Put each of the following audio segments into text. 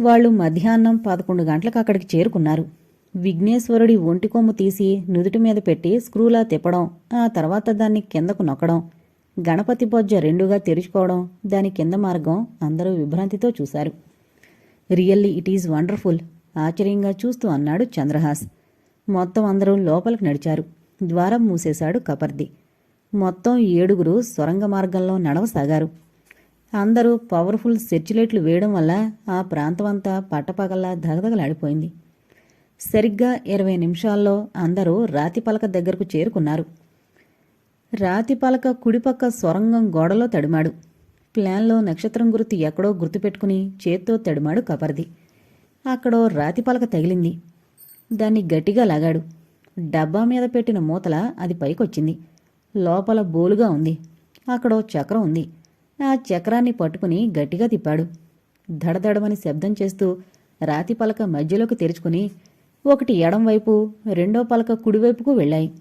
వాళ్ళు మధ్యాహ్నం పదకొండు గంటలకు అక్కడికి చేరుకున్నారు. విఘ్నేశ్వరుడి ఒంటి కొమ్ము తీసి నుదుటి మీద పెట్టి స్క్రూలా తిప్పడం ఆ తర్వాత దాన్ని కిందకు నొక్కడం గణపతి బొజ్జ రెండుగా తెరుచుకోవడం దాని కింద మార్గం అందరూ విభ్రాంతితో చూశారు. రియల్లీ ఇట్ ఈజ్ వండర్ఫుల్ ఆశ్చర్యంగా చూస్తూ అన్నాడు చంద్రహాస్. మొత్తం అందరూ లోపలికి నడిచారు. ద్వారం మూసేశాడు కపర్ది. మొత్తం ఏడుగురు సొరంగ మార్గంలో నడవసాగారు. అందరూ పవర్ఫుల్ సెర్చులైట్లు వేయడం వల్ల ఆ ప్రాంతమంతా పట్టపగల్లా దగదగలాడిపోయింది. సరిగ్గా ఇరవై నిమిషాల్లో అందరూ రాతి పలక దగ్గరకు చేరుకున్నారు. రాతి పలక కుడిపక్క సొరంగం గోడలో తడిమాడు. ప్లాన్లో నక్షత్రం గుర్తు ఎక్కడో గుర్తుపెట్టుకుని చేత్తో తడిమాడు కపర్ది అక్కడో రాతి పలక తగిలింది. దాన్ని గట్టిగా లాగాడు. డబ్బా మీద పెట్టిన మూతల అది పైకొచ్చింది. లోపల బోలుగా ఉంది. అక్కడో చక్రం ఉంది. ఆ చక్రాన్ని పట్టుకుని గట్టిగా తిప్పాడు. దడదడమని శబ్దం చేస్తూ రాతి పలక మధ్యలోకి తెరుచుకుని ఒకటి ఎడంవైపు రెండో పలక కుడివైపుకు వెళ్ళాయి.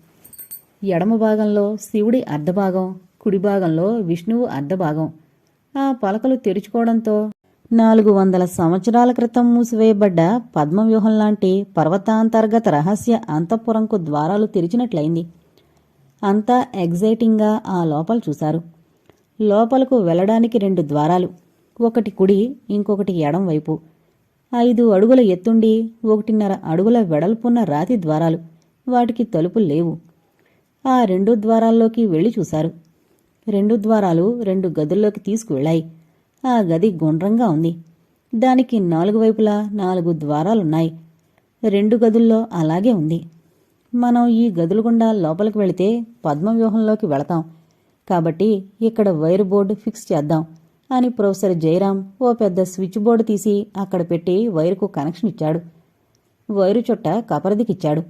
ఎడమ భాగంలో శివుడి అర్ధభాగం కుడి భాగంలో విష్ణువు అర్ధభాగం. ఆ పలకలు తెరుచుకోవడంతో నాలుగు వందల సంవత్సరాల క్రితం మూసివేయబడ్డ పద్మవ్యూహం లాంటి పర్వతాంతర్గత రహస్య అంతఃపురంకు ద్వారాలు తెరిచినట్లయింది. అంతా ఎగ్జైటింగ్గా ఆ లోపల చూశారు. లోపలకు వెళ్ళడానికి రెండు ద్వారాలు. ఒకటి కుడి ఇంకొకటి ఎడం వైపు. ఐదు అడుగుల ఎత్తుండి ఒకటిన్నర అడుగుల వెడల్పున్న రాతి ద్వారాలు. వాటికి తలుపులు లేవు. ఆ రెండు ద్వారాల్లోకి వెళ్ళి చూశారు. రెండు ద్వారాలు రెండు గదుల్లోకి తీసుకువెళ్ళాయి. ఆ గది గుండ్రంగా ఉంది. దానికి నాలుగు వైపులా నాలుగు ద్వారాలున్నాయి. రెండు గదుల్లో అలాగే ఉంది. మనం ఈ గదులు గుండా లోపలికి వెళితే పద్మవ్యూహంలోకి వెళతాం. కాబట్టి ఇక్కడ వైర్ బోర్డు ఫిక్స్ చేద్దాం అని ప్రొఫెసర్ జయరాం ఓ పెద్ద స్విచ్ బోర్డు తీసి అక్కడ పెట్టి వైరుకు కనెక్షన్ ఇచ్చాడు. వైరు చుట్ట కపరదికిచ్చాడు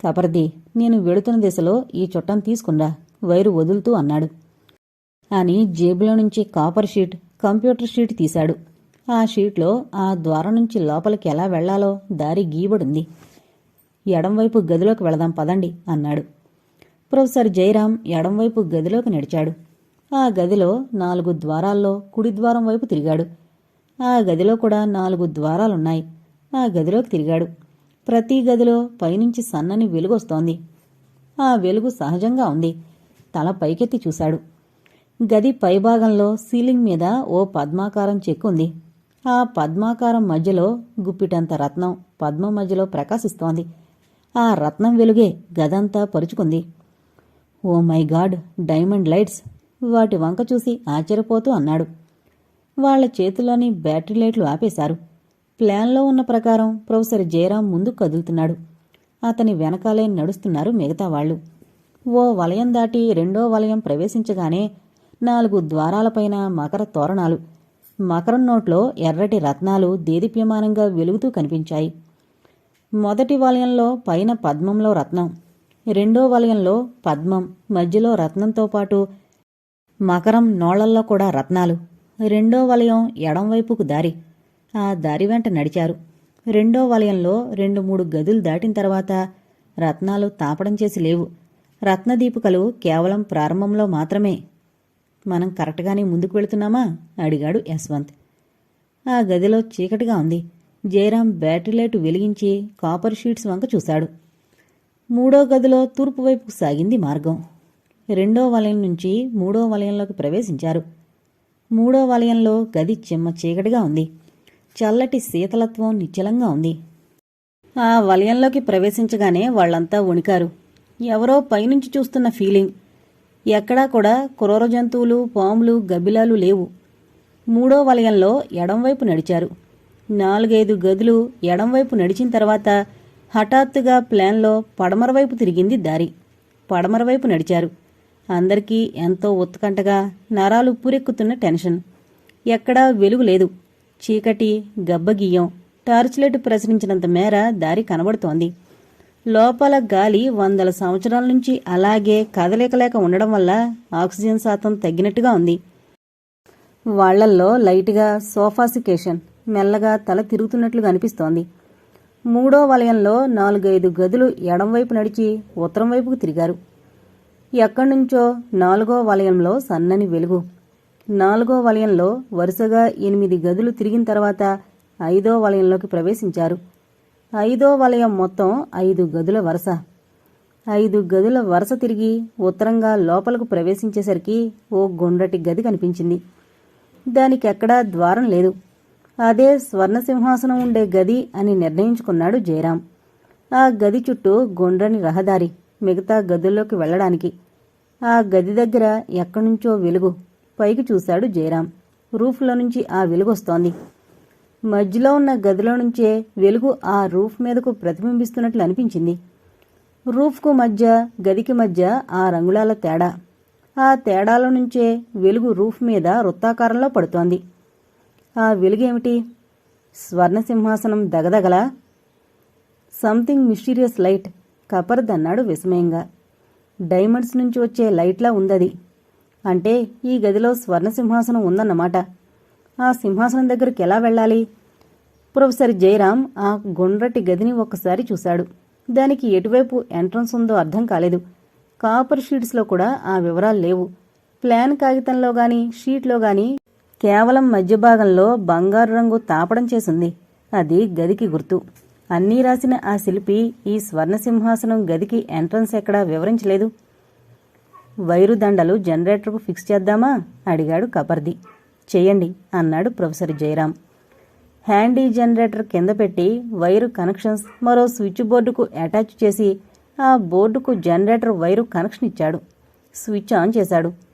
కపరది నేను వెళుతున్న దిశలో ఈ చుట్టం తీసుకున్నా వైరు వదులుతూ అన్నాడు. అని జేబులో నుంచి కాపర్ షీట్ కంప్యూటర్ షీట్ తీశాడు. ఆ షీట్లో ఆ ద్వారం నుంచి లోపలికి ఎలా వెళ్ళాలో దారి గీబడుంది ఎడంవైపు గదిలోకి వెళదాం పదండి అన్నాడు. ప్రొఫెసర్ జయరాం ఎడంవైపు గదిలోకి నడిచాడు. ఆ గదిలో నాలుగు ద్వారాల్లో కుడి ద్వారం వైపు తిరిగాడు. ఆ గదిలో కూడా నాలుగు ద్వారాలున్నాయి. ఆ గదిలోకి తిరిగాడు. ప్రతి గదిలో పైనుంచి సన్నని వెలుగొస్తోంది ఆ వెలుగు సహజంగా ఉంది. తల పైకెత్తి చూశాడు. గది పైభాగంలో సీలింగ్ మీద ఓ పద్మాకారం చెక్కు ఉంది. ఆ పద్మాకారం మధ్యలో గుప్పిటంత రత్నం పద్మం మధ్యలో ప్రకాశిస్తోంది. ఆ రత్నం వెలుగే గదంతా పరుచుకుంది. Oh my god diamond lights. వాటి వంక చూసి ఆశ్చర్యపోతూ అన్నాడు. వాళ్ళ చేతిలోని బ్యాటరీ లైట్లు ఆపేశారు. ప్లాన్లో ఉన్న ప్రకారం ప్రొఫెసర్ జయరాం ముందు కదులుతున్నాడు. అతని వెనకాలే నడుస్తున్నారు మిగతా వాళ్ళు. ఓ వలయం దాటి రెండో వలయం ప్రవేశించగానే నాలుగు ద్వారాలపైన మకర తోరణాలు మకరం నోట్లో ఎర్రటి రత్నాలు దేదీప్యమానంగా వెలుగుతూ కనిపించాయి. మొదటి వలయంలో పైన పద్మంలో రత్నం రెండో వలయంలో పద్మం మధ్యలో రత్నంతో పాటు మకరం నోళ్ళల్లో కూడా రత్నాలు. రెండో వలయం ఎడంవైపుకు దారి. ఆ దారి వెంట నడిచారు. రెండో వలయంలో రెండు మూడు గదులు దాటిన తర్వాత రత్నాలు తాపడం చేసి లేవు. రత్నదీపికలు కేవలం ప్రారంభంలో మాత్రమే. మనం కరెక్ట్గానే ముందుకు వెళుతున్నామా? అడిగాడు యశ్వంత్. ఆ గదిలో చీకటిగా ఉంది. జయరాం బ్యాటరీ లైట్ వెలిగించి కాపర్ షీట్స్ వంక చూశాడు. మూడో గదిలో తూర్పు వైపుకు సాగింది మార్గం. రెండో వలయం నుంచి మూడో వలయంలోకి ప్రవేశించారు. మూడో వలయంలో గది చిమ్మ చీకటిగా ఉంది. చల్లటి శీతలత్వం నిశ్చలంగా ఉంది. ఆ వలయంలోకి ప్రవేశించగానే వాళ్ళంతా వణికారు. ఎవరో పైనుంచి చూస్తున్న ఫీలింగ్. ఎక్కడా కూడా క్రూర జంతువులు పాములు గబ్బిలాలు లేవు. మూడో వలయంలో ఎడంవైపు నడిచారు. నాలుగైదు గదులు ఎడంవైపు నడిచిన తర్వాత హఠాత్తుగా ప్లాన్లో పడమర వైపు తిరిగింది దారి. పడమర వైపు నడిచారు. అందరికీ ఎంతో ఉత్కంఠగా నరాలు పూరెక్కుతున్న టెన్షన్. ఎక్కడా వెలుగు లేదు. చీకటి గబ్బగియ్యం టార్చ్ లైట్ ప్రసరించినంత మేర దారి కనబడుతోంది. లోపల గాలి వందల సంవత్సరాల నుంచి అలాగే కదలికలేక ఉండడం వల్ల ఆక్సిజన్ శాతం తగ్గినట్టుగా ఉంది. వాళ్ళల్లో లైట్గా సోఫాసికేషన్ మెల్లగా తల తిరుగుతున్నట్లుగా అనిపిస్తోంది. మూడో వలయంలో నాలుగైదు గదులు ఎడంవైపు నడిచి ఉత్తరం వైపుకు తిరిగారు. ఎక్కడ్నుంచో నాలుగో వలయంలో సన్నని వెలుగు. నాలుగో వలయంలో వరుసగా ఎనిమిది గదులు తిరిగిన తర్వాత ఐదో వలయంలోకి ప్రవేశించారు. ఐదో వలయం మొత్తం ఐదు గదుల వరుస. ఐదు గదుల వరుస తిరిగి ఉత్తరంగా లోపలకు ప్రవేశించేసరికి ఓ గుండ్రటి గది కనిపించింది. దానికెక్కడా ద్వారం లేదు. అదే స్వర్ణ సింహాసనం ఉండే గది అని నిర్ణయించుకున్నాడు జయరాం. ఆ గది చుట్టూ గుండ్రని రహదారి మిగతా గదుల్లోకి వెళ్ళడానికి. ఆ గది దగ్గర ఎక్కడ్నుంచో వెలుగు. పైకి చూశాడు జయరాం. రూఫ్లో నుంచి ఆ వెలుగొస్తోంది మధ్యలో ఉన్న గదిలో నుంచే వెలుగు ఆ రూఫ్ మీదకు ప్రతిబింబిస్తున్నట్లు అనిపించింది. రూఫ్కు మధ్య గదికి మధ్య ఆ రంగులాల తేడా. ఆ తేడాల నుంచే వెలుగు రూఫ్ మీద వృత్తాకారంలో పడుతోంది. ఆ వెలుగేమిటి? స్వర్ణ సింహాసనం దగదగలా? సంథింగ్ మిస్టీరియస్ లైట్ కపర్దన్నాడు విస్మయంగా. డైమండ్స్ నుంచి వచ్చే లైట్లా ఉందది. అంటే ఈ గదిలో స్వర్ణ సింహాసనం ఉందన్నమాట. ఆ సింహాసనం దగ్గరికి ఎలా వెళ్ళాలి? ప్రొఫెసర్ జయరాం ఆ గుండ్రటి గదిని ఒక్కసారి చూశాడు. దానికి ఎటువైపు ఎంట్రన్స్ ఉందో అర్థం కాలేదు. కాపర్ షీట్స్లో కూడా ఆ వివరాలు లేవు. ప్లాన్ కాగితంలో గాని షీట్లో గాని కేవలం మధ్య భాగంలో బంగారు రంగు తాపడం చేసింది. అది గదికి గుర్తు. అన్నీ రాసిన ఆ శిల్పి ఈ స్వర్ణ సింహాసనం గదికి ఎంట్రన్స్ ఎక్కడా వివరించలేదు. వైరు దండలు జనరేటర్కు ఫిక్స్ చేద్దామా? అడిగాడు కపర్ది. చేయండి అన్నాడు ప్రొఫెసర్ జయరాం. హ్యాండీ జనరేటర్ కింద పెట్టి వైరు కనెక్షన్స్ మరో స్విచ్ బోర్డుకు అటాచ్ చేసి ఆ బోర్డుకు జనరేటర్ వైరు కనెక్షన్ ఇచ్చాడు స్విచ్ ఆన్ చేశాడు.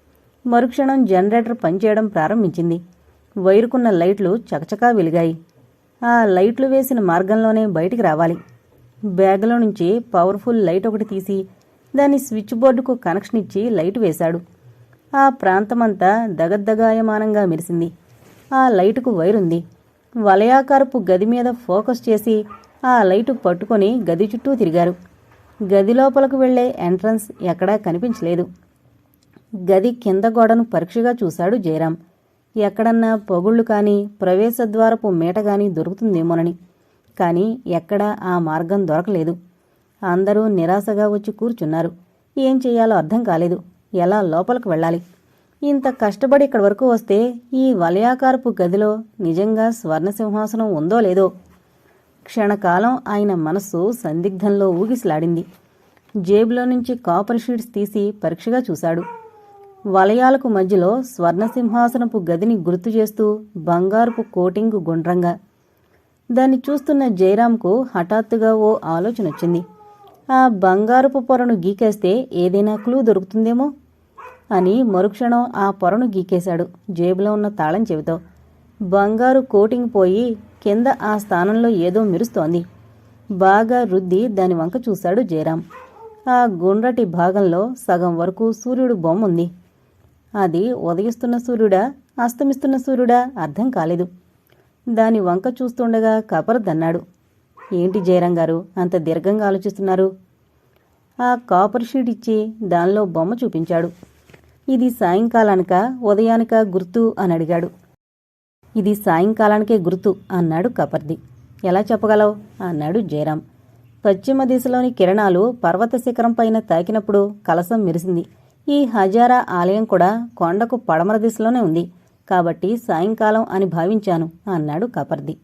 మరుక్షణం జనరేటర్ పనిచేయడం ప్రారంభించింది. వైరుకున్న లైట్లు చకచకా వెలిగాయి. ఆ లైట్లు వేసిన మార్గంలోనే బయటికి రావాలి. బ్యాగ్లో నుంచి పవర్ఫుల్ లైట్ ఒకటి తీసి దాన్ని స్విచ్ బోర్డుకు కనెక్షన్ ఇచ్చి లైట్ వేశాడు. ఆ ప్రాంతమంతా దగద్దగాయమానంగా మెరిసింది. ఆ లైటుకు వైరుంది. వలయాకారపు గది మీద ఫోకస్ చేసి ఆ లైటు పట్టుకొని గది చుట్టూ తిరిగారు. గది లోపలకు వెళ్ళే ఎంట్రన్స్ ఎక్కడా కనిపించలేదు. గది కింద గోడను పరీక్షగా చూశాడు జయరాం. ఎక్కడన్నా పొగుళ్ళు కాని ప్రవేశద్వారపు మేట కానీ దొరుకుతుందేమోనని. కాని ఎక్కడా ఆ మార్గం దొరకలేదు. అందరూ నిరాశగా వచ్చి కూర్చున్నారు. ఏం చేయాలో అర్థం కాలేదు. ఎలా లోపలికి వెళ్ళాలి? ఇంత కష్టపడి ఇక్కడి వరకు వస్తే ఈ వలయాకారపు గదిలో నిజంగా స్వర్ణ సింహాసనం ఉందో లేదో? క్షణకాలం ఆయన మనస్సు సందిగ్ధంలో ఊగిసలాడింది. జేబులో నుంచి కాపర్ షీట్స్ తీసి పరీక్షగా చూశాడు. వలయాలకు మధ్యలో స్వర్ణ సింహాసనపు గదిని గుర్తు చేస్తూ బంగారుపు కోటింగు గుండ్రంగా. దాన్ని చూస్తున్న జయరాంకు హఠాత్తుగా ఓ ఆలోచన వచ్చింది. ఆ బంగారపు పొరను గీకేస్తే ఏదైనా క్లూ దొరుకుతుందేమో? అని మరుక్షణం ఆ పొరను గీకేశాడు జేబులో ఉన్న తాళం చెవితో. బంగారు కోటింగ్ పోయి కింద ఆ స్థానంలో ఏదో మెరుస్తోంది. బాగా రుద్ది దాని వంక చూశాడు జయరాం ఆ గుండ్రటి భాగంలో సగం వరకు సూర్యుడు బొమ్మ ఉంది అది ఉదయిస్తున్న సూర్యుడా అస్తమిస్తున్న సూర్యుడా అర్థం కాలేదు. దాని వంక చూస్తుండగా కపరదన్నాడు ఏంటి జయరాం గారు అంత దీర్ఘంగా ఆలోచిస్తున్నారు? ఆ కాపర్ షీట్ ఇచ్చి దానిలో బొమ్మ చూపించాడు. ఇది సాయంకాలానిక ఉదయానిక గుర్తు అని అడిగాడు. ఇది సాయంకాలానికే గుర్తు అన్నాడు కపర్ది. ఎలా చెప్పగలవు? అన్నాడు జయరాం. పశ్చిమ దిశలోని కిరణాలు పర్వత శిఖరం పైన తాకినప్పుడు కలసం మెరిసింది. ఈ హజారా ఆలయం కూడా కొండకు పడమర దిశలోనే ఉంది. కాబట్టి సాయంకాలం అని భావించాను అన్నాడు కపర్ది.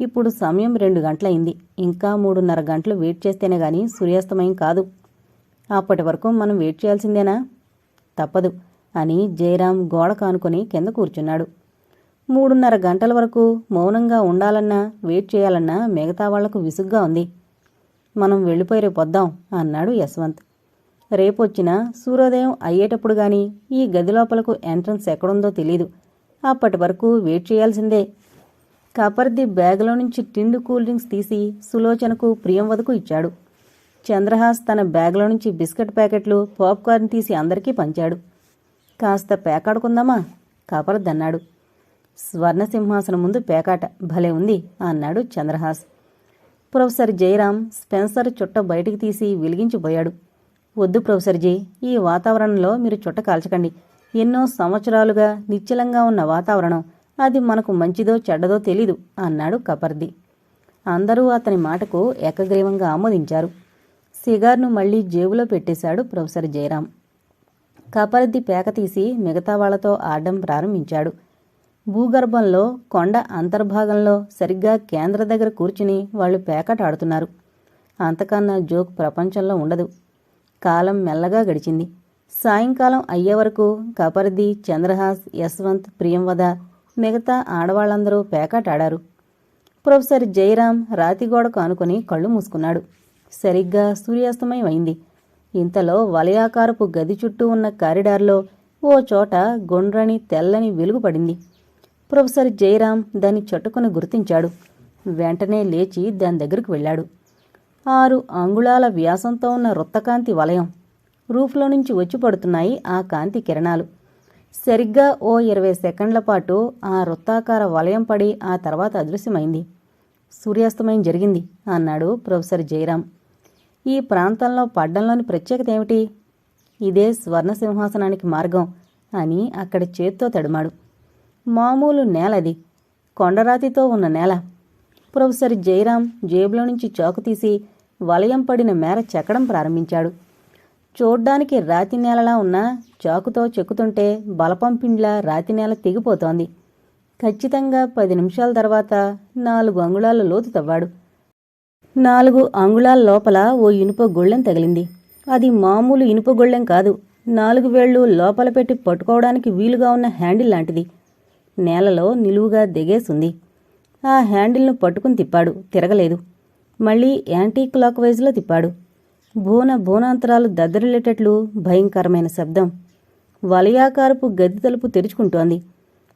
ఇప్పుడు సమయం రెండు గంటలయింది ఇంకా మూడున్నర గంటలు వెయిట్ చేస్తేనే గాని సూర్యాస్తమయం కాదు. అప్పటి వరకు మనం వెయిట్ చేయాల్సిందేనా? తప్పదు అని జయరాం గోడ కానుకొని కింద కూర్చున్నాడు. మూడున్నర గంటల వరకు మౌనంగా ఉండాలన్నా వెయిట్ చేయాలన్నా మిగతా వాళ్ళకు విసుగ్గా ఉంది. మనం వెళ్ళిపోయి రేపు వద్దాం అన్నాడు యశ్వంత్. రేపొచ్చినా సూర్యోదయం అయ్యేటప్పుడు గాని ఈ గది లోపలకు ఎంట్రన్స్ ఎక్కడుందో తెలీదు. అప్పటి వరకు వెయిట్ చేయాల్సిందే. కపర్ది బ్యాగులో నుంచి టిండు కూల్ డ్రింక్స్ తీసి సులోచనకు ప్రియంవదకు ఇచ్చాడు. చంద్రహాస్ తన బ్యాగులో నుంచి బిస్కెట్ ప్యాకెట్లు పాప్కార్న్ తీసి అందరికీ పంచాడు. కాస్త పేకాడుకుందామా? కాపరదన్నాడు స్వర్ణసింహాసనం ముందు పేకాట భలే ఉంది అన్నాడు చంద్రహాస్. ప్రొఫెసర్ జయరాం స్పెన్సర్ చుట్ట బయటికి తీసి వెలిగించిపోయాడు. వద్దు ప్రొఫెసర్జీ ఈ వాతావరణంలో మీరు చుట్ట కాల్చకండి. ఎన్నో సంవత్సరాలుగా నిశ్చలంగా ఉన్న వాతావరణం. అది మనకు మంచిదో చెడ్డదో తెలీదు అన్నాడు కపర్ది. అందరూ అతని మాటకు ఏకగ్రీవంగా ఆమోదించారు. సిగార్ను మళ్ళీ జేబులో పెట్టేశాడు ప్రొఫెసర్ జయరాం. కపర్ది పేక తీసి మిగతా వాళ్ళతో ఆడడం ప్రారంభించాడు. భూగర్భంలో కొండ అంతర్భాగంలో సరిగ్గా కేంద్ర దగ్గర కూర్చుని వాళ్ళు పేకట ఆడుతున్నారు అంతకన్నా జోక్ ప్రపంచంలో ఉండదు. కాలం మెల్లగా గడిచింది. సాయంకాలం అయ్యే వరకు కపర్ది చంద్రహాస్ యశ్వంత్ ప్రియంవద మిగతా ఆడవాళ్ళందరూ పేకాటాడారు. ప్రొఫెసర్ జయరాం రాతిగోడకు ఆనుకొని కళ్ళు మూసుకున్నాడు. సరిగ్గా సూర్యాస్తమయం అయింది ఇంతలో వలయాకారపు గది చుట్టూ ఉన్న కారిడార్లో ఓ చోట గుండ్రని తెల్లని వెలుగు పడింది. ప్రొఫెసర్ జయరాం దాన్ని చట్టుకుని గుర్తించాడు. వెంటనే లేచి దాని దగ్గరకు వెళ్ళాడు. ఆరు అంగుళాల వ్యాసంతో ఉన్న వృత్తకాంతి వలయం. రూఫ్లో నుంచి వచ్చి పడుతున్నాయి ఆ కాంతి కిరణాలు. సరిగ్గా ఓ ఇరవై సెకండ్ల పాటు ఆ వృత్తాకార వలయం పడి ఆ తర్వాత అదృశ్యమైంది. సూర్యాస్తమయం జరిగింది అన్నాడు ప్రొఫెసర్ జయరాం. ఈ ప్రాంతంలో పడ్డంలోని ప్రత్యేకత ఏమిటి? ఇదే స్వర్ణ సింహాసనానికి మార్గం అని అక్కడ చేత్తో తడిమాడు. మామూలు నేలది. కొండరాతితో ఉన్న నేల. ప్రొఫెసర్ జయరాం జేబులో నుంచి చాకు తీసి వలయం పడిన మేర చెక్కడం ప్రారంభించాడు. చూడ్డానికి రాతి నేలలా ఉన్న చాకుతో చెక్కుతుంటే బలపంపిండ్లా రాతి నేల తెగిపోతోంది. ఖచ్చితంగా పది నిమిషాల తర్వాత నాలుగు అంగుళాల లోతు తవ్వాడు. నాలుగు అంగుళాల లోపల ఓ ఇనుప గొళ్ళెం తగిలింది. అది మామూలు ఇనుప గొళ్ళెం కాదు. నాలుగు వేళ్ళు లోపల పెట్టి పట్టుకోవడానికి వీలుగా ఉన్న హ్యాండిల్ లాంటిది. నేలలో నిలువుగా దిగేసుంది. ఆ హ్యాండిల్ను పట్టుకుని తిప్పాడు. తిరగలేదు. మళ్ళీ యాంటీ క్లాక్ వైజ్లో తిప్పాడు. భూన భూనాంతరాలు దద్దరిల్లేటట్లు భయంకరమైన శబ్దం. వలయాకారపు గది తలుపు తెరుచుకుంటోంది.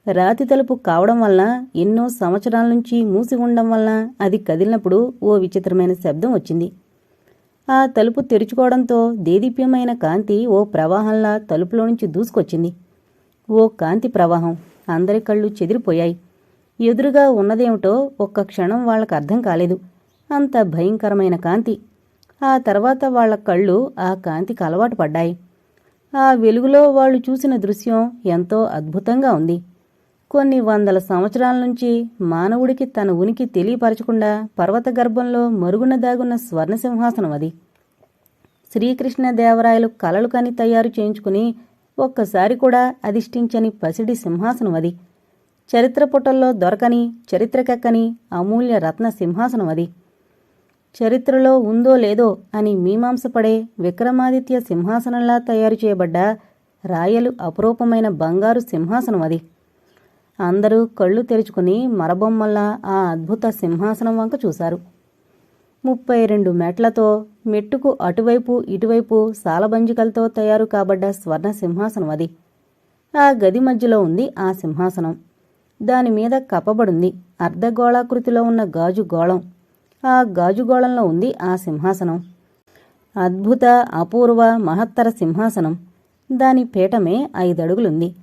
రాతి తలుపు కావడం వలన ఎన్నో సంవత్సరాల నుంచి మూసి ఉండడం వలన అది కదిలినప్పుడు ఓ విచిత్రమైన శబ్దం వచ్చింది. ఆ తలుపు తెరుచుకోవడంతో దేదీప్యమైన కాంతి ఓ ప్రవాహంలా తలుపులో నుంచి దూసుకొచ్చింది. ఓ కాంతి ప్రవాహం అందరి కళ్ళు చెదిరిపోయాయి. ఎదురుగా ఉన్నదేమిటో ఒక్క క్షణం వాళ్ళకు అర్థం కాలేదు. అంత భయంకరమైన కాంతి. ఆ తర్వాత వాళ్ళ కళ్ళు ఆ కాంతికి అలవాటు పడ్డాయి. ఆ వెలుగులో వాళ్ళు చూసిన దృశ్యం ఎంతో అద్భుతంగా ఉంది. కొన్ని వందల సంవత్సరాల నుంచి మానవుడికి తన ఉనికి తెలియపరచకుండా పర్వత గర్భంలో మరుగున దాగున్న స్వర్ణ సింహాసనం అది శ్రీకృష్ణదేవరాయలు కలలు కని తయారు చేయించుకుని ఒక్కసారి కూడా అధిష్ఠించని పసిడి సింహాసనం అది. చరిత్ర పుటల్లో దొరకని చరిత్రకెక్కని అమూల్య రత్న సింహాసనం అది. చరిత్రలో ఉందో లేదో అని మీమాంసపడే విక్రమాదిత్య సింహాసనంలా తయారు చేయబడ్డ రాయలు అపురూపమైన బంగారు సింహాసనం అది. అందరూ కళ్ళు తెరుచుకుని మరబొమ్మల్లా ఆ అద్భుత సింహాసనం వంక చూశారు. ముప్పై రెండు మెట్లతో మెట్టుకు అటువైపు ఇటువైపు సాలబంజికలతో తయారు కాబడ్డ స్వర్ణ సింహాసనం అది. ఆ గది మధ్యలో ఉంది ఆ సింహాసనం. దాని మీద కప్పబడుంది అర్ధగోళాకృతిలో ఉన్న గాజు గోళం. ఆ గాజుగోళంలో ఉంది ఆ సింహాసనం. అద్భుత అపూర్వ మహత్తర సింహాసనం. దాని పీఠమే ఐదడుగులుంది.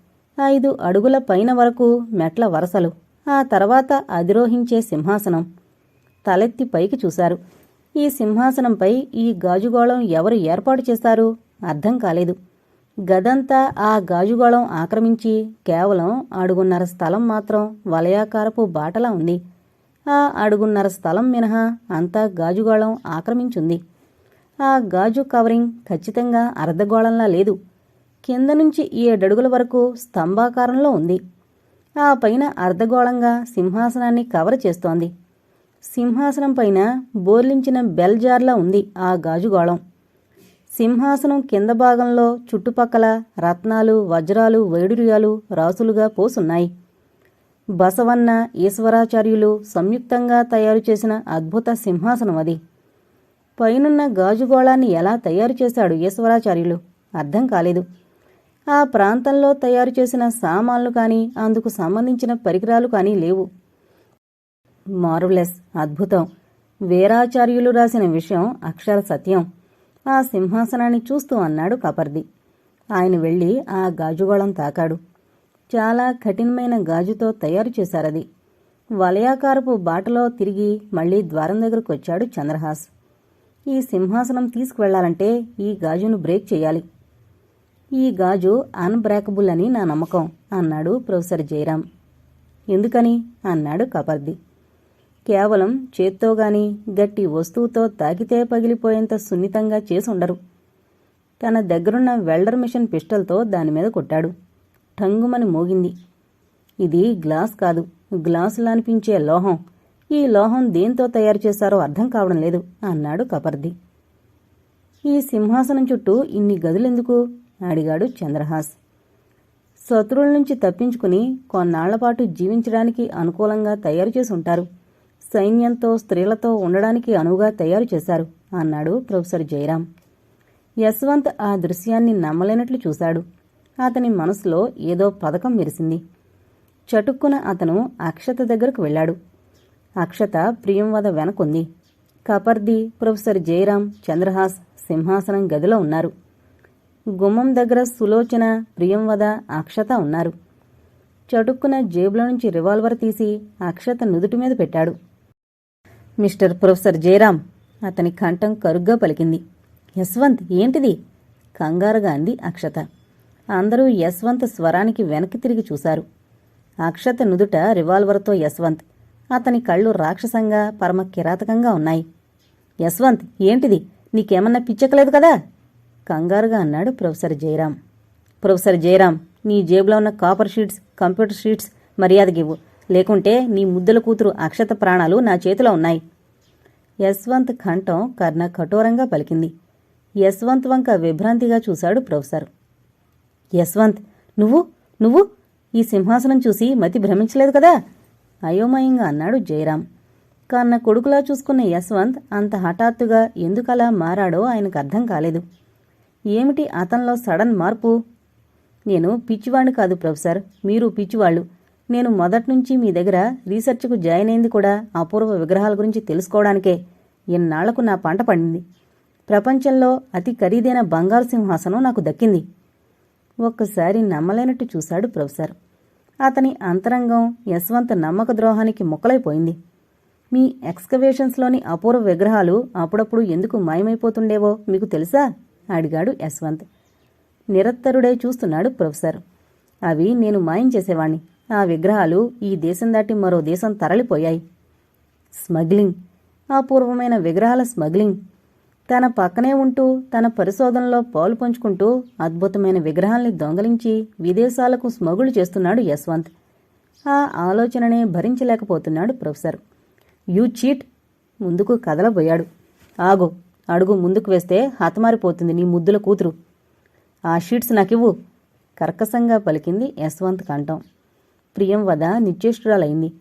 ఐదు అడుగుల పైన వరకు మెట్ల వరసలు. ఆ తర్వాత అధిరోహించే సింహాసనం. తలెత్తి పైకి చూశారు. ఈ సింహాసనంపై ఈ గాజుగోళం ఎవరు ఏర్పాటు చేశారు అర్థం కాలేదు. గదంతా ఆ గాజుగోళం ఆక్రమించి కేవలం అడుగున్నర స్థలం మాత్రం వలయాకారపు బాటలా ఉంది. ఆ అడుగున్నర స్థలం మినహా అంతా గాజుగోళం ఆక్రమించుంది. ఆ గాజు కవరింగ్ ఖచ్చితంగా అర్ధగోళంలా లేదు. కింద నుంచి ఏడడుగుల వరకు స్తంభాకారంలో ఉంది. ఆ పైన అర్ధగోళంగా సింహాసనాన్ని కవర్ చేస్తోంది. సింహాసనం పైన బోర్లించిన బెల్ జార్లా ఉంది ఆ గాజుగోళం. సింహాసనం కింద భాగంలో చుట్టుపక్కల రత్నాలు వజ్రాలు వైడూర్యాలు రాసులుగా పోసున్నాయి. బసవన్న ఈశ్వరాచార్యులు సంయుక్తంగా తయారు చేసిన అద్భుత సింహాసనం అది. పైనున్న గాజుగోళాన్ని ఎలా తయారు చేశాడు ఈశ్వరాచార్యులు? అర్థం కాలేదు. ఆ ప్రాంతంలో తయారు చేసిన సామాన్లు కానీ అందుకు సంబంధించిన పరికరాలు కానీ లేవు. మార్వలెస్ అద్భుతం. వీరాచార్యులు రాసిన విషయం అక్షర సత్యం. ఆ సింహాసనాన్ని చూస్తూ అన్నాడు కపర్ది. ఆయన వెళ్ళి ఆ గాజుగోళం తాకాడు. చాలా కఠినమైన గాజుతో తయారు చేశారది. వలయాకారపు బాటలో తిరిగి మళ్ళీ ద్వారం దగ్గరకు వచ్చాడు చంద్రహాస్. ఈ సింహాసనం తీసుకువెళ్ళాలంటే ఈ గాజును బ్రేక్ చేయాలి. ఈ గాజు అన్బ్రేకబుల్ అని నా నమ్మకం అన్నాడు ప్రొఫెసర్ జయరాం. ఎందుకని? అన్నాడు కపర్ది. కేవలం చేత్తో గాని గట్టి వస్తువుతో తాకితే పగిలిపోయేంత సున్నితంగా చేసుండరు. తన దగ్గరున్న వెల్డర్ మిషన్ పిస్టల్తో దానిమీద కొట్టాడు. ఠంగుమని మోగింది. ఇది గ్లాస్ కాదు గ్లాసులా అనిపించే లోహం. ఈ లోహం దేంతో తయారు చేశారో అర్థం కావడం లేదు అన్నాడు కపర్ది. ఈ సింహాసనం చుట్టూ ఇన్ని గదులెందుకు? అడిగాడు చంద్రహాస్. శత్రువుల నుంచి తప్పించుకుని కొన్నాళ్ళపాటు జీవించడానికి అనుకూలంగా తయారు చేసి ఉంటారు. సైన్యంతో స్త్రీలతో ఉండడానికి అనువుగా తయారు చేశారు అన్నాడు ప్రొఫెసర్ జయరాం. యశ్వంత్ ఆ దృశ్యాన్ని నమ్మలేనట్లు చూశాడు. అతని మనసులో ఏదో పథకం మెరిసింది. చటుక్కున అతను అక్షత దగ్గరకు వెళ్ళాడు. అక్షత ప్రియంవద వెనకుంది. కపర్ది ప్రొఫెసర్ జయరాం చంద్రహాస్ సింహాసనం గదిలో ఉన్నారు. గుమ్మం దగ్గర సులోచన ప్రియంవద అక్షత ఉన్నారు. చటుక్కున జేబులో నుంచి రివాల్వర్ తీసి అక్షత నుదుటి మీద పెట్టాడు. మిస్టర్ ప్రొఫెసర్ జయరాం అతని కంఠం కరుగ్గా పలికింది. యశ్వంత్ ఏంటిది? కంగారుగా అంది అక్షత. అందరూ యశ్వంత్ స్వరానికి వెనక్కి తిరిగి చూశారు. అక్షత నుదుట రివాల్వర్తో యశ్వంత్ అతని కళ్ళు రాక్షసంగా పరమ కిరాతకంగా ఉన్నాయి. యశ్వంత్ ఏంటిది? నీకేమన్నా పిచ్చకలేదు కదా? కంగారుగా అన్నాడు ప్రొఫెసర్ జయరాం. ప్రొఫెసర్ జయరాం నీ జేబులో ఉన్న కాపర్ షీట్స్ కంప్యూటర్ షీట్స్ మర్యాదగివ్వు లేకుంటే నీ ముద్దల కూతురు అక్షత ప్రాణాలు నా చేతిలో ఉన్నాయి. యశ్వంత్ కంఠం కర్ణ కఠోరంగా పలికింది. యశ్వంత్ వంక విభ్రాంతిగా చూశాడు ప్రొఫెసర్. యశ్వంత్ నువ్వు నువ్వు ఈ సింహాసనం చూసి మతి భ్రమించలేదు కదా? అయోమయంగా అన్నాడు జయరాం. కన్న కొడుకులా చూసుకున్న యశ్వంత్ అంత హఠాత్తుగా ఎందుకలా మారాడో ఆయనకు అర్థం కాలేదు. ఏమిటి అతనిలో సడన్ మార్పు? నేను పిచ్చివాణ్ణి కాదు ప్రొఫెసర్ మీరు పిచ్చివాళ్ళు. నేను మొదట్నుంచి మీ దగ్గర రీసెర్చ్కు జాయిన్ అయింది కూడా అపూర్వ విగ్రహాల గురించి తెలుసుకోవడానికే. ఎన్నాళ్ళకు నా పంట పండింది. ప్రపంచంలో అతి ఖరీదైన బంగారు సింహాసనం నాకు దక్కింది. ఒక్కసారి నమ్మలేనట్టు చూశాడు ప్రొఫెసర్. అతని అంతరంగం యశ్వంత్ నమ్మక ద్రోహానికి ముక్కలైపోయింది. మీ ఎక్స్కవేషన్స్లోని అపూర్వ విగ్రహాలు అప్పుడప్పుడు ఎందుకు మాయమైపోతుండేవో మీకు తెలుసా? అడిగాడు యశ్వంత్. నిరత్తరుడే చూస్తున్నాడు ప్రొఫెసర్. అవి నేను మాయం చేసేవాణ్ణి. ఆ విగ్రహాలు ఈ దేశం దాటి మరో దేశం తరలిపోయాయి. స్మగ్లింగ్. అపూర్వమైన విగ్రహాల స్మగ్లింగ్. తన పక్కనే ఉంటూ తన పరిశోధనలో పాలు పంచుకుంటూ అద్భుతమైన విగ్రహాల్ని దొంగలించి విదేశాలకు స్మగులు చేస్తున్నాడు యశ్వంత్. ఆ ఆలోచననే భరించలేకపోతున్నాడు ప్రొఫెసర్. You cheat. ముందుకు కదలబోయాడు. ఆగు అడుగు ముందుకు వేస్తే హతమారిపోతుంది నీ ముద్దుల కూతురు. ఆ షీట్స్ నాకివ్వు. కర్కశంగా పలికింది యశ్వంత్ కంఠం. ప్రియం వద నిశ్చేష్టురాలైంది.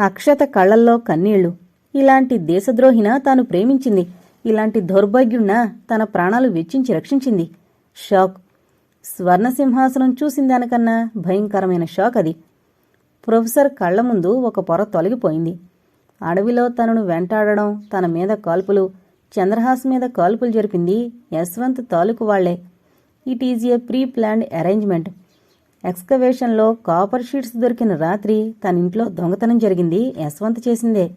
అక్షత కళ్ళల్లో కన్నీళ్ళు. ఇలాంటి దేశద్రోహిన తాను ప్రేమించింది. ఇలాంటి దౌర్భాగ్యుణ్ణ తన ప్రాణాలు వెచ్చించి రక్షించింది. షాక్. స్వర్ణసింహాసనం చూసిన దానికన్నా భయంకరమైన షాక్ అది. ప్రొఫెసర్ కళ్ళ ముందు ఒక పొర తొలగిపోయింది. అడవిలో తనను వెంటాడడం తన మీద కాల్పులు చంద్రహాస్ మీద కాల్పులు జరిపింది యశ్వంత్ తాలూకు వాళ్ళే. It is a pre planned arrangement ఎక్స్కవేషన్లో copper sheets దొరికిన రాత్రి తన ఇంట్లో దొంగతనం జరిగింది యశ్వంత్ చేసిందే.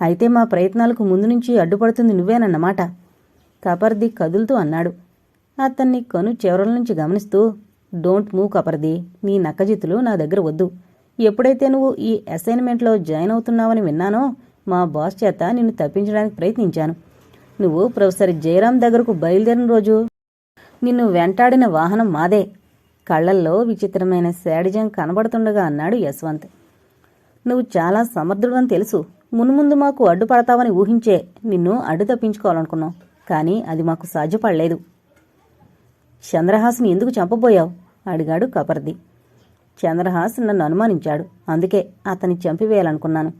అయితే మా ప్రయత్నాలకు ముందు నుంచి అడ్డుపడుతుంది నువ్వేనన్నమాట. కపర్ది కదులుతూ అన్నాడు. అతన్ని కను చివరల నుంచి గమనిస్తూ డోంట్ మూవ్ కపర్ది నీ నక్కజిత్తులు నా దగ్గర వద్దు. ఎప్పుడైతే నువ్వు ఈ అసైన్మెంట్లో జాయిన్ అవుతున్నావని విన్నానో మా బాస్ చేత నిన్ను తప్పించడానికి ప్రయత్నించాను. నువ్వు ప్రొఫెసర్ జయరాం దగ్గరకు బయలుదేరిన రోజు నిన్ను వెంటాడిన వాహనం మాదే. కళ్ళల్లో విచిత్రమైన శాడిజం కనబడుతుండగా అన్నాడు యశ్వంత్. నువ్వు చాలా సమర్థుడని తెలుసు. మున్ముందు మాకు అడ్డుపడతావని ఊహించే నిన్ను అడ్డు తప్పించుకోవాలనుకున్నాం. కానీ అది మాకు సాధ్యపడలేదు. చంద్రహాస్ని ఎందుకు చంపబోయావు? అడిగాడు కపర్ది. చంద్రహాస్ నన్ను అనుమానించాడు. అందుకే అతన్ని చంపివేయాలనుకున్నాను.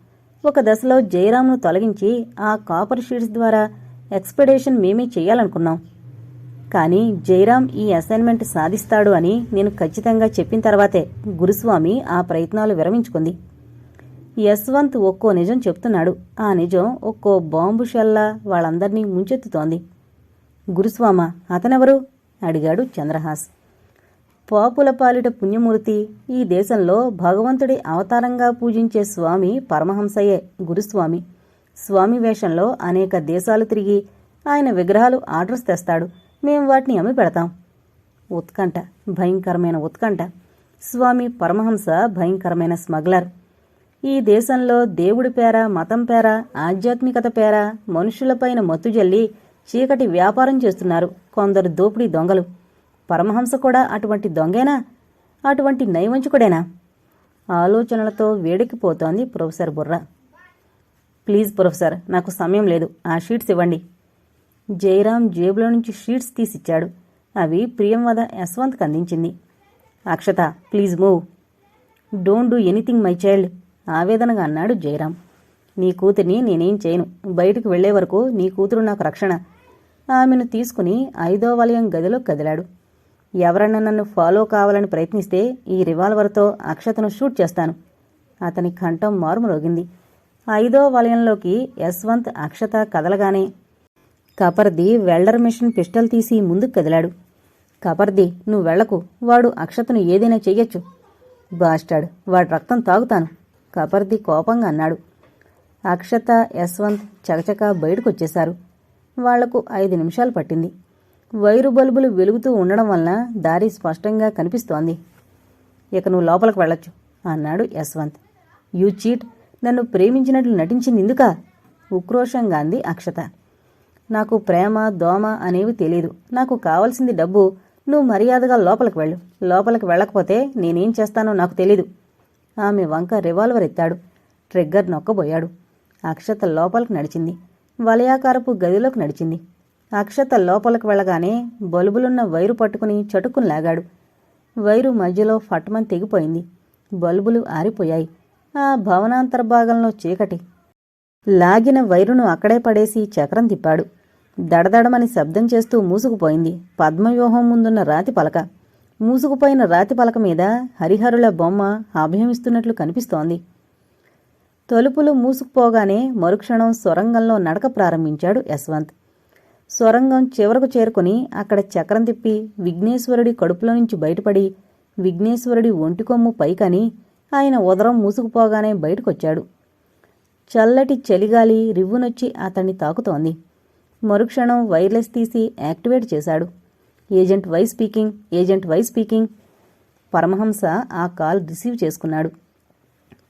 ఒక దశలో జయరాంను తొలగించి ఆ కాపర్ షీట్స్ ద్వారా ఎక్స్పెడేషన్ మేమే చేయాలనుకున్నాం. కానీ జయరాం ఈ అసైన్మెంట్ సాధిస్తాడు అని నేను ఖచ్చితంగా చెప్పిన తర్వాతే గురుస్వామి ఆ ప్రయత్నాలు విరమించుకుంది. యశ్వంత్ ఒక్కో నిజం చెప్తున్నాడు. ఆ నిజం ఒక్కో బాంబు షెల్లా వాళ్ళందర్నీ ముంచెత్తుతోంది. గురుస్వామ అతనెవరు? అడిగాడు చంద్రహాస్. పాపుల పాలిట పుణ్యమూర్తి ఈ దేశంలో భగవంతుడి అవతారంగా పూజించే స్వామి పరమహంసయే గురుస్వామి. స్వామి వేషంలో అనేక దేశాలు తిరిగి ఆయన విగ్రహాలు ఆర్డర్స్ తెస్తాడు. మేం వాటిని అమ్మి పెడతాం. ఉత్కంఠ భయంకరమైన ఉత్కంఠ. స్వామి పరమహంస భయంకరమైన స్మగ్లర్. ఈ దేశంలో దేవుడి పేర మతం పేర ఆధ్యాత్మికత పేర మనుషులపైన మత్తు జల్లి చీకటి వ్యాపారం చేస్తున్నారు కొందరు దోపిడీ దొంగలు. పరమహంస కూడా అటువంటి దొంగేనా? అటువంటి నైవంచుకుడేనా ఆలోచనలతో వేడెక్కిపోతోంది ప్రొఫెసర్ బుర్ర. ప్లీజ్ ప్రొఫెసర్ నాకు సమయం లేదు. ఆ షీట్స్ ఇవ్వండి. జయరాం జేబులో నుంచి షీట్స్ తీసిచ్చాడు. అవి ప్రియంవద యశ్వంత్కి అందించింది. Akshata please move. Don't do anything my child. ఆవేదనగా అన్నాడు జయరాం. నీ కూతుర్ని నేనేం చేయను. బయటకు వెళ్ళే వరకు నీ కూతురు నాకు రక్షణ. ఆమెను తీసుకుని ఐదో వలయం గదిలో కదిలాడు. ఎవరన్నా నన్ను ఫాలో కావాలని ప్రయత్నిస్తే ఈ రివాల్వర్తో అక్షతను షూట్ చేస్తాను. అతని కంఠం మారుమరోగింది. ఐదో వలయంలోకి యశ్వంత్ అక్షత కదలగానే కపర్ది వెల్డర్ మిషన్ పిస్టల్ తీసి ముందుకు కదిలాడు. కపర్ది నువ్వు వెళ్ళకు. వాడు అక్షతను ఏదైనా చెయ్యొచ్చు. బాస్టాడు వాడి రక్తం తాగుతాను. కపర్ది కోపంగా అన్నాడు. అక్షత యశ్వంత్ చకచకా బయటకొచ్చేశారు. వాళ్ళకు ఐదు నిమిషాలు పట్టింది. వైరు బల్బులు వెలుగుతూ ఉండడం వలన దారి స్పష్టంగా కనిపిస్తోంది. ఇక నువ్వు లోపలికి వెళ్ళొచ్చు అన్నాడు యశ్వంత్. యూ చీట్ నన్ను ప్రేమించినట్లు నటించింది ఎందుకా? ఉక్రోషంగా అంది అక్షత. నాకు ప్రేమ దోమ అనేవి తెలియదు నాకు కావలసింది డబ్బు. నువ్వు మర్యాదగా లోపలికి వెళ్ళు. లోపలికి వెళ్ళకపోతే నేనేం చేస్తానో నాకు తెలీదు. ఆమె వంక రివాల్వర్ ఎత్తాడు. ట్రిగ్గర్ నొక్కబోయాడు. అక్షత లోపలికి నడిచింది. వలయాకారపు గదిలోకి నడిచింది. అక్షత లోపలికి వెళ్ళగానే బల్బులున్న వైరు పట్టుకుని చటుక్కుని లాగాడు. వైరు మధ్యలో ఫట్మని తెగిపోయింది. బల్బులు ఆరిపోయాయి. ఆ భవనాంతర్భాగంలో చీకటి. లాగిన వైరును అక్కడే పడేసి చక్రం తిప్పాడు. దడదడమని శబ్దం చేస్తూ మూసుకుపోయింది. పద్మవ్యూహం ముందున్న రాతి పలక. మూసుకుపోయిన రాతి పలక మీద హరిహరుల బొమ్మ అభయమిస్తున్నట్లు కనిపిస్తోంది. తలుపులు మూసుకుపోగానే మరుక్షణం సొరంగంలో నడక ప్రారంభించాడు యశ్వంత్. సొరంగం చివరకు చేరుకుని అక్కడ చక్రం తిప్పి విఘ్నేశ్వరుడి కడుపులో నుంచి బయటపడి విఘ్నేశ్వరుడి ఒంటికొమ్ము పైకని ఆయన ఉదరం మూసుకుపోగానే బయటకొచ్చాడు. చల్లటి చలిగాలి రివ్వునొచ్చి అతన్ని తాకుతోంది. మరుక్షణం వైర్లెస్ తీసి యాక్టివేట్ చేశాడు. Agent Y speaking agent Y speaking. Paramahamsa ఆ కాల్ రిసీవ్ చేసుకున్నాడు.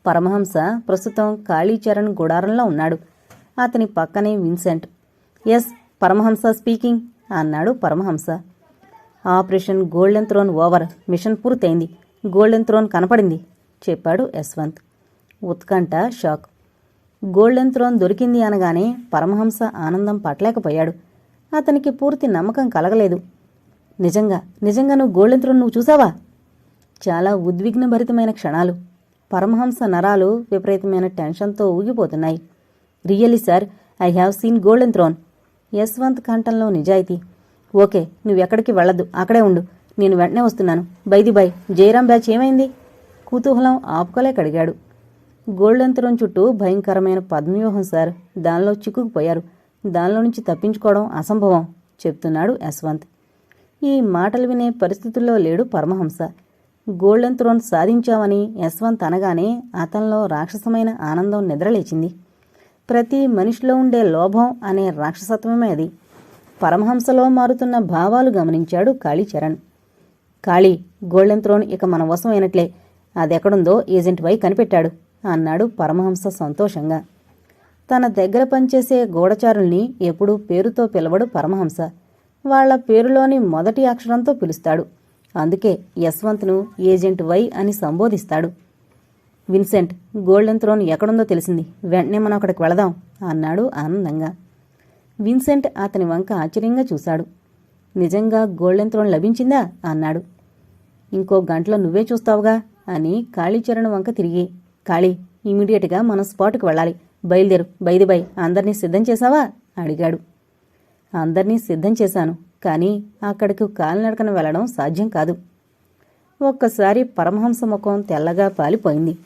పరమహంస ప్రస్తుతం కాళీచరణ్ గుడారంలో ఉన్నాడు. అతని పక్కనే విన్సెంట్. ఎస్ పరమహంస స్పీకింగ్ అన్నాడు Paramahamsa. Operation golden throne over mission పూర్తయింది. గోల్డెన్ థ్రోన్ కనపడింది చెప్పాడు యశ్వంత్. ఉత్కంఠ షాక్. గోల్డెన్ థ్రోన్ దొరికింది అనగానే పరమహంస ఆనందం పట్టలేకపోయాడు. అతనికి పూర్తి నమ్మకం కలగలేదు. నిజంగా నిజంగా నువ్వు గోల్డెన్ నువ్వు చూసావా? చాలా ఉద్విగ్నభరితమైన క్షణాలు. పరమహంస నరాలు విపరీతమైన టెన్షన్తో ఊగిపోతున్నాయి. Really sir I have seen golden throne Yashwant కంఠంలో నిజాయితీ. ఓకే నువ్వెక్కడికి వెళ్ళద్దు అక్కడే ఉండు. నేను వెంటనే వస్తున్నాను. By the by. జయరాం బ్యాచ్ ఏమైంది? కుతూహలం ఆపుకోలేకడిగాడు గోల్డెన్ థ్రోన్ చుట్టూ భయంకరమైన పద్మవ్యూహం సార్. దానిలో చిక్కుకుపోయారు. దానిలో నుంచి తప్పించుకోవడం అసంభవం చెప్తున్నాడు యశ్వంత్. ఈ మాటలు వినే పరిస్థితుల్లో లేడు పరమహంస. గోల్డెన్ థ్రోన్ సాధించామని యశ్వంత్ అనగానే అతనిలో రాక్షసమైన ఆనందం నిద్రలేచింది. ప్రతి మనిషిలో ఉండే లోభం అనే రాక్షసత్వమే అది. పరమహంసలో మారుతున్న భావాలు గమనించాడు కాళీచరణ్. కాళీ గోల్డెన్ థ్రోన్ ఇక మన వశం అయినట్లే. అదెక్కడుందో ఏజెంట్ వై కనిపెట్టాడు అన్నాడు పరమహంస సంతోషంగా. తన దగ్గర పనిచేసే గూఢచారుల్ని ఎప్పుడూ పేరుతో పిలవడు పరమహంస. వాళ్ళ పేరులోని మొదటి అక్షరంతో పిలుస్తాడు. అందుకే యశ్వంత్ను ఏజెంట్ వై అని సంబోధిస్తాడు. విన్సెంట్ గోల్డెన్ థ్రోన్ ఎక్కడుందో తెలిసింది. వెంటనే మనం అక్కడికి వెళదాం అన్నాడు ఆనందంగా. విన్సెంట్ అతని వంక ఆశ్చర్యంగా చూశాడు. నిజంగా గోల్డెన్ థ్రోన్ లభించిందా అన్నాడు. ఇంకో గంటలో నువ్వే చూస్తావుగా అని కాళీచరణ్ వంక తిరిగి కాళీ ఇమీడియట్గా మనం స్పాట్కి వెళ్ళాలి. బయలుదేరు బైది బై అందరినీ సిద్ధం చేశావా? అడిగాడు. అందర్నీ సిద్ధం చేశాను కానీ అక్కడికి కాలినడకన వెళ్ళడం సాధ్యం కాదు. ఒక్కసారి పరమహంస ముఖం తెల్లగా పాలిపోయింది.